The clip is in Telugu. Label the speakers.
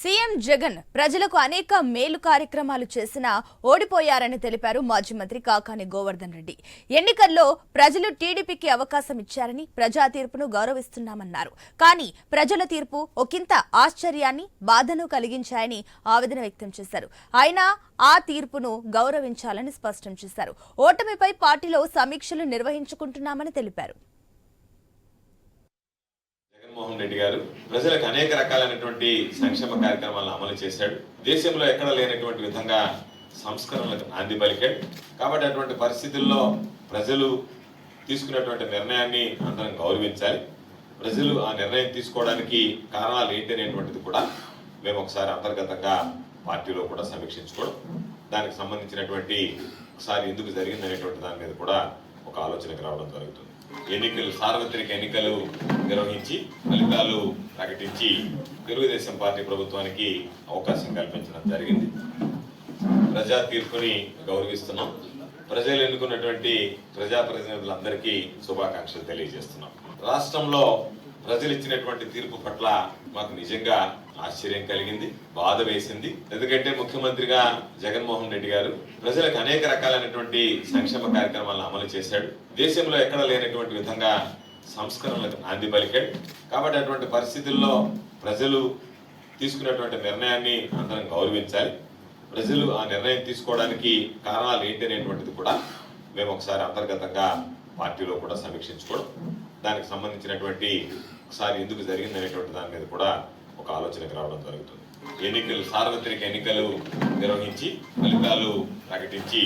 Speaker 1: సీఎం జగన్ ప్రజలకు అనేక మేలు కార్యక్రమాలు చేసినా ఓడిపోయారని తెలిపారు మాజీ మంత్రి కాకాని గోవర్ధన్ రెడ్డి. ఎన్నికల్లో ప్రజలు టీడీపీకి అవకాశం ఇచ్చారని ప్రజా తీర్పును గౌరవిస్తున్నామన్నారు. కానీ ప్రజల తీర్పు ఒకంత ఆశ్చర్యాన్ని బాధను కలిగించాయని ఆవేదన వ్యక్తం చేశారు. అయినా ఆ తీర్పును గౌరవించాలని స్పష్టం చేశారు. ఓటమిపై పార్టీలో సమీక్షలు నిర్వహించుకుంటున్నామని తెలిపారు.
Speaker 2: జగన్మోహన్ రెడ్డి గారు ప్రజలకు అనేక రకాలైనటువంటి సంక్షేమ కార్యక్రమాలను అమలు చేశాడు. దేశంలో ఎక్కడ లేనటువంటి విధంగా సంస్కరణలకు నాంది పలికాడు. కాబట్టి అటువంటి పరిస్థితుల్లో ప్రజలు తీసుకున్నటువంటి నిర్ణయాన్ని అందరం గౌరవించాలి. ప్రజలు ఆ నిర్ణయం తీసుకోవడానికి కారణాలు ఏంటి అనేటువంటిది కూడా మేము ఒకసారి అంతర్గతంగా పార్టీలో కూడా సమీక్షించుకోవడం దానికి సంబంధించినటువంటి ఒకసారి ఎందుకు జరిగింది అనేటువంటి దాని మీద కూడా ఒక ఆలోచనకు రావడం జరుగుతుంది. ఎన్నికలు సార్వత్రిక ఎన్నికలు నిర్వహించి ఫలితాలు ప్రకటించి తెలుగుదేశం పార్టీ ప్రభుత్వానికి అవకాశం కల్పించడం జరిగింది. ప్రజా తీర్పుని గౌరవిస్తున్నాం. ప్రజలు ఎన్నుకున్నటువంటి ప్రజాప్రతినిధులందరికీ శుభాకాంక్షలు తెలియజేస్తున్నాం. రాష్ట్రంలో ప్రజలు ఇచ్చినటువంటి తీర్పు పట్ల మాకు నిజంగా ఆశ్చర్యం కలిగింది బాధ వేసింది. ఎందుకంటే ముఖ్యమంత్రిగా జగన్మోహన్ రెడ్డి గారు ప్రజలకు అనేక రకాలైనటువంటి సంక్షేమ కార్యక్రమాలను అమలు చేశాడు. దేశంలో ఎక్కడ లేనటువంటి విధంగా సంస్కరణలకు నాంది పలికాడు. కాబట్టి అటువంటి పరిస్థితుల్లో ప్రజలు తీసుకున్నటువంటి నిర్ణయాన్ని అందరం గౌరవించాలి. ప్రజలు ఆ నిర్ణయం తీసుకోవడానికి కారణాలు ఏంటి అనేటువంటిది కూడా మేము ఒకసారి అంతర్గతంగా పార్టీలో కూడా సమీక్షించుకోవడం దానికి సంబంధించినటువంటి ఒకసారి ఎందుకు జరిగింది అనేటువంటి దాని మీద కూడా ఒక ఆలోచనకు రావడం జరుగుతుంది. ఎన్నికలు సార్వత్రిక ఎన్నికలు నిర్వహించి ఫలితాలు ప్రకటించి